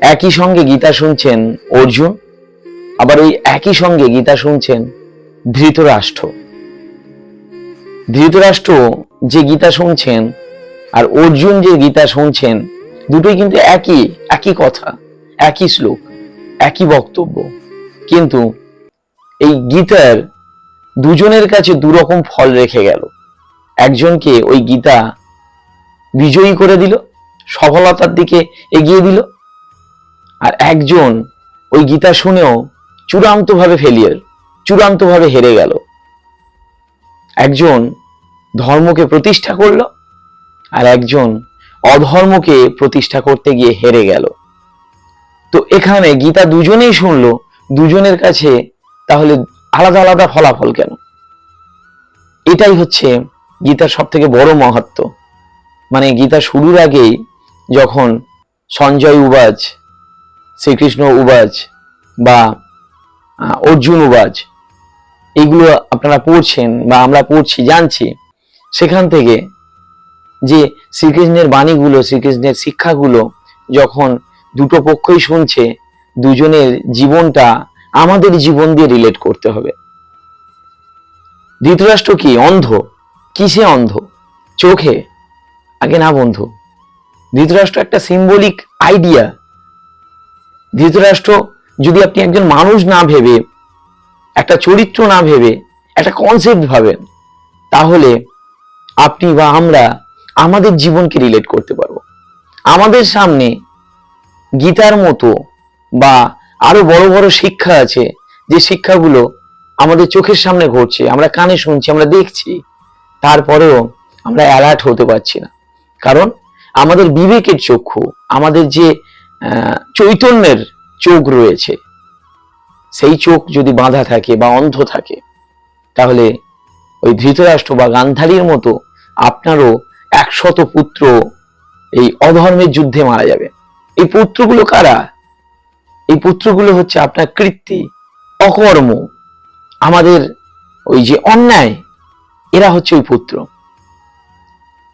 একই সঙ্গে গীতা শুনছেন অর্জুন, আবার ওই একই সঙ্গে গীতা শুনছেন ধৃতরাষ্ট্র। ধৃতরাষ্ট্র যে গীতা শুনছেন আর অর্জুন যে গীতা শুনছেন, দুটোই কিন্তু একই একই কথা, একই শ্লোক, একই বক্তব্য। কিন্তু এই গীতার দুজনের কাছে দুরকম ফল রেখে গেল। একজনকে ওই গীতা বিজয়ী করে দিল, সফলতার দিকে এগিয়ে দিল আর একজন ওই গীতা শুনেও চূড়ান্তভাবে ফেলিয়ার চূড়ান্তভাবে হেরে গেল। একজন ধর্মকে প্রতিষ্ঠা করল আর একজন অধর্মকে প্রতিষ্ঠা করতে গিয়ে হেরে গেল। তো এখানে গীতা দুজনেই শুনলো, দুজনের কাছে তাহলে আলাদা আলাদা ফলাফল কেন? এটাই হচ্ছে গীতার সব থেকে বড় মাহাত্ম মানে গীতা শুরুর আগেই যখন সঞ্জয় উবাজ শ্রীকৃষ্ণ উবাজ বা অর্জুন উবাজ এগুলো আপনারা পড়ছেন বা আমরা পড়ছি, জানছি, সেখান থেকে যে শ্রীকৃষ্ণের বাণীগুলো, শ্রীকৃষ্ণের শিক্ষাগুলো যখন দুটো পক্ষই শুনছে, দুজনের জীবনটা আমাদের জীবন দিয়ে রিলেট করতে হবে। ধৃতরাষ্ট্র কি? অন্ধ। কিসে অন্ধ? চোখে? আগে না বন্ধু। ধৃতরাষ্ট্র একটা সিম্বলিক আইডিয়া ধৃতরাষ্ট্র যদি আপনি একজন মানুষ না ভেবে, একটা চরিত্র না ভেবে, একটা কনসেপ্ট ভাবেন, তাহলে আপনি বা আমরা আমাদের জীবনকে রিলেট করতে পারব। আমাদের সামনে গীতার মতো বা আরও বড় বড় শিক্ষা আছে, যে শিক্ষাগুলো আমাদের চোখের সামনে ঘটছে, আমরা কানে শুনছি, আমরা দেখছি, তারপরেও আমরা অ্যালার্ট হতে পারছি না। কারণ আমাদের বিবেকের চক্ষু, আমাদের যে চৈতন্যের চোখ রয়েছে। সেই চোখ যদি বাঁধা থাকে বা অন্ধ থাকে, তাহলে ওই ধৃতরাষ্ট্র বা গান্ধারীর মতো আপনারও একশত পুত্র এই অধর্মের যুদ্ধে মারা যাবে। এই পুত্রগুলো কারা? এই পুত্রগুলো হচ্ছে আপনার কৃত্তি, অকর্ম, আমাদের ওই যে অন্যায়, এরা হচ্ছে ওই পুত্র।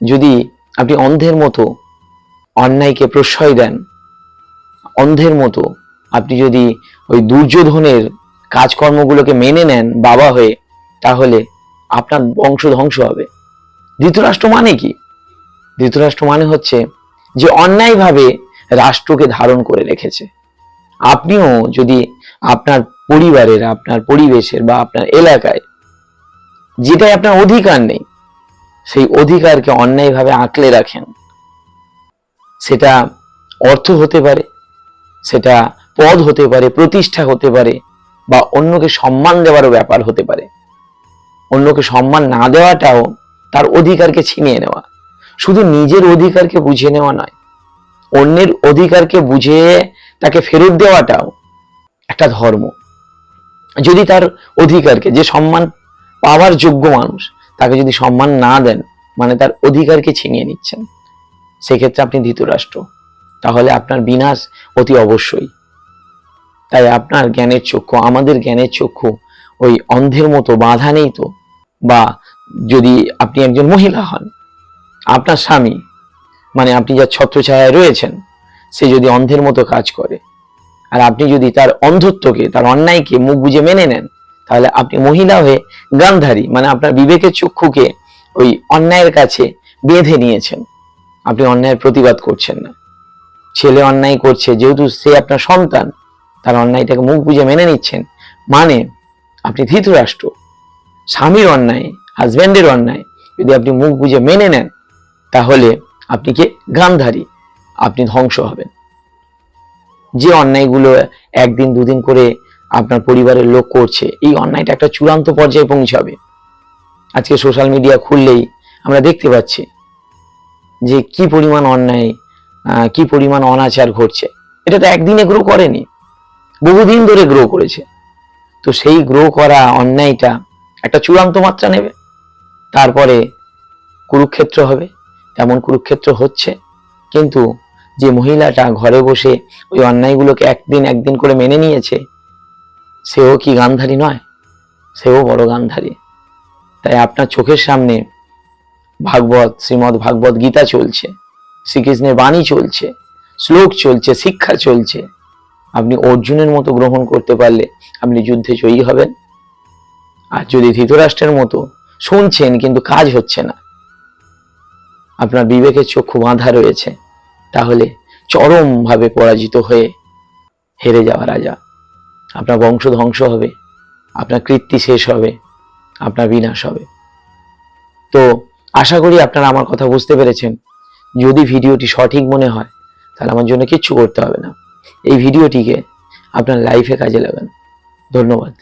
যদি আপনি অন্ধের মতো অন্যায়কে প্রশ্রয় দেন অন্ধের মতো। আপনি যদি ওই দুর্যোধনের কাজকর্মগুলোকে মেনে নেন বাবা হয়ে, তাহলে আপনার বংশ ধ্বংস হবে। ধৃতরাষ্ট্র মানে কি? ধৃতরাষ্ট্র মানে হচ্ছে যে অন্যায়ভাবে রাষ্ট্রকে ধারণ করে রেখেছে। আপনিও যদি আপনার পরিবারের, আপনার পরিবেশের বা আপনার এলাকায় যেটাই আপনার অধিকার নেই, সেই অধিকারকে অন্যায়ভাবে আঁকলে রাখেন, সেটা অর্থ হতে পারে সেটা পদ হতে পারে, প্রতিষ্ঠা হতে পারে, বা অন্যকে সম্মান দেওয়ারও ব্যাপার হতে পারে। অন্যকে সম্মান না দেওয়াটাও তার অধিকারকে ছিনিয়ে নেওয়া। শুধু নিজের অধিকারকে বুঝে নেওয়া নয়, অন্যের অধিকারকে বুঝে তাকে ফেরত দেওয়াটাও একটা ধর্ম। যদি তার অধিকারকে, যে সম্মান পাওয়ার যোগ্য মানুষ, তাকে যদি সম্মান না দেন মানে তার অধিকারকে ছিনিয়ে নিচ্ছেন, সেক্ষেত্রে আপনি ধৃতরাষ্ট্র। তাহলে আপনার বিনাশ অতি অবশ্যই। তাই আপনার জ্ঞানের চক্ষু, আমাদের জ্ঞানের চক্ষু ওই অন্ধের মতো বাধা নেই তো? বা যদি আপনি একজন মহিলা হন, আপনার স্বামী মানে আপনি যার ছত্রছায়ায় রয়েছেন, সে যদি অন্ধের মতো কাজ করে, আর আপনি যদি তার অন্ধত্বকে, তার অন্যায়কে মুখ বুঝে মেনে নেন, তাহলে আপনি মহিলা হয়ে গান্ধারী মানে আপনার বিবেকের চক্ষুকে ওই অন্যায়ের কাছে বেঁধে নিয়েছেন। আপনি অন্যায়ের প্রতিবাদ করছেন না। ছেলে অন্যায় করছে, যেহেতু সে আপনার সন্তান, তার অন্যায়টাকে মুখ বুঝে মেনে নিচ্ছেন। মানে আপনি ধৃতরাষ্ট্র, স্বামীর অন্যায়, হাজব্যান্ডের অন্যায়, যদি আপনি মুখ বুঝে মেনে নেন, তাহলে আপনি কে গান্ধারী আপনি ধ্বংস হবেন। যে অন্যায়গুলো একদিন দুদিন করে আপনার পরিবারের লোক করছে, এই অন্যায়টা একটা চূড়ান্ত পর্যায়ে পৌঁছাবে। আজকে সোশ্যাল মিডিয়া খুললেই আমরা দেখতে পাচ্ছি যে কি পরিমাণ অন্যায় কি পরিমাণ অনাচার ঘটছে। এটা তো একদিনে গ্রো করেনি, বহুদিন ধরে গ্রো করেছে। তো সেই গ্রো করা অন্যায়টা একটা চূড়ান্ত মাত্রা নেবে, তারপরে কুরুক্ষেত্র হবে, তেমন কুরুক্ষেত্র হচ্ছে। কিন্তু যে মহিলাটা ঘরে বসে ওই অন্যায়গুলোকে একদিন একদিন করে মেনে নিয়েছে, সেও কি গান্ধারী নয়? সেও বড় গান্ধারী। তাই আপনার চোখের সামনে ভাগবত, শ্রীমদ ভাগবত গীতা চলছে। শ্রীকৃষ্ণের বাণী চলছে, শ্লোক চলছে, শিক্ষা চলছে। আপনি অর্জুনের মতো গ্রহণ করতে পারলে আপনি যুদ্ধে জয়ী হবেন। আর যদি ধৃতরাষ্ট্রের মতো শুনছেন কিন্তু কাজ হচ্ছে না, আপনার বিবেকের চক্ষু বাঁধা রয়েছে, তাহলে চরমভাবে পরাজিত হয়ে হেরে যাওয়া রাজা। আপনার বংশ ধ্বংস হবে, আপনার কীর্তি শেষ হবে, আপনার বিনাশ হবে। তো আশা করি আপনারা আমার কথা বুঝতে পেরেছেন। যদি ভিডিওটি সঠিক মনে হয়, তাহলে আমার জন্য কিচ্ছু করতে হবে না। এই ভিডিওটিকে আপনার লাইফে কাজে লাগান। ধন্যবাদ।